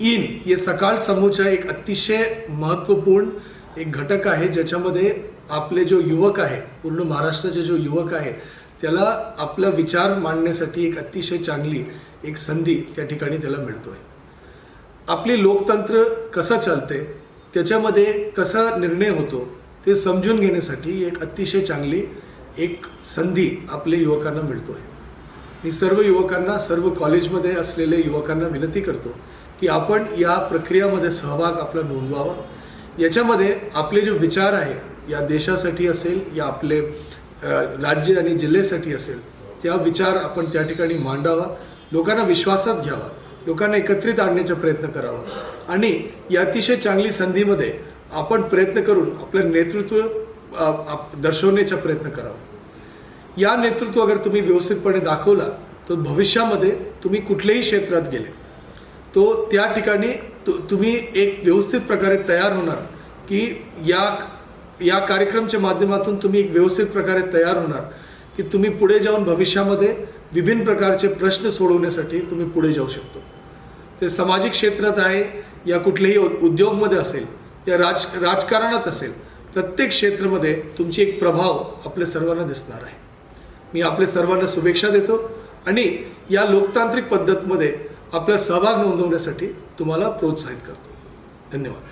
In हे सकाळ समूहच्या एक अतिशय महत्त्वपूर्ण एक घटक आहे ज्याच्यामध्ये आपले जो युवक आहे पूर्ण महाराष्ट्राचे जो युवक आहे त्याला आपला विचार मांडण्यासाठी एक अतिशय चांगली एक संधी त्या ठिकाणी त्याला मिळतोय. आपले लोकतंत्र कसं चालते त्याच्यामध्ये कसा निर्णय होतो ते समजून घेण्यासाठी एक अतिशय चांगली एक संधी आपल्या युवकांना मिळतोय. मी सर्व युवकांना सर्व कॉलेजमध्ये असलेल्या युवकांना विनंती करतो की आपण या प्रक्रियामध्ये सहभाग आपला नोंदवावा. याच्यामध्ये आपले जे विचार आहे या देशासाठी असेल या आपले राज्य आणि जिल्ह्यासाठी असेल त्या विचार आपण त्या ठिकाणी मांडावा. लोकांना विश्वासात घ्यावा. लोकांना एकत्रित आणण्याचा प्रयत्न करावा. आणि या अतिशय चांगली संधीमध्ये आपण प्रयत्न करून आपलं नेतृत्व दर्शवण्याचा प्रयत्न करावा. या नेतृत्व अगर तुम्ही व्यवस्थितपणे दाखवला तर भविष्यामध्ये तुम्ही कुठल्याही क्षेत्रात गेले तो त्या ठिकाणी तु- तुम्ही एक व्यवस्थित प्रकारे तयार होणार की या या कार्यक्रमच्या माध्यमातून तुम्ही एक व्यवस्थित प्रकारे तयार होणार की तुम्ही पुढे जाऊन भविष्यामध्ये विभिन्न प्रकारचे प्रश्न सोडवण्यासाठी तुम्ही पुढे जाऊ शकतो. ते सामाजिक क्षेत्रात आहे या कुठल्याही उद्योगमध्ये असेल या राज राजकारणात असेल प्रत्येक क्षेत्रामध्ये तुमची एक प्रभाव आपल्या सर्वांना दिसणार आहे. मी आपल्या सर्वांना शुभेच्छा देतो आणि या लोकतांत्रिक पद्धतमध्ये आपला सहभाग नोंदवण्यासाठी तुम्हाला प्रोत्साहित करतो. धन्यवाद.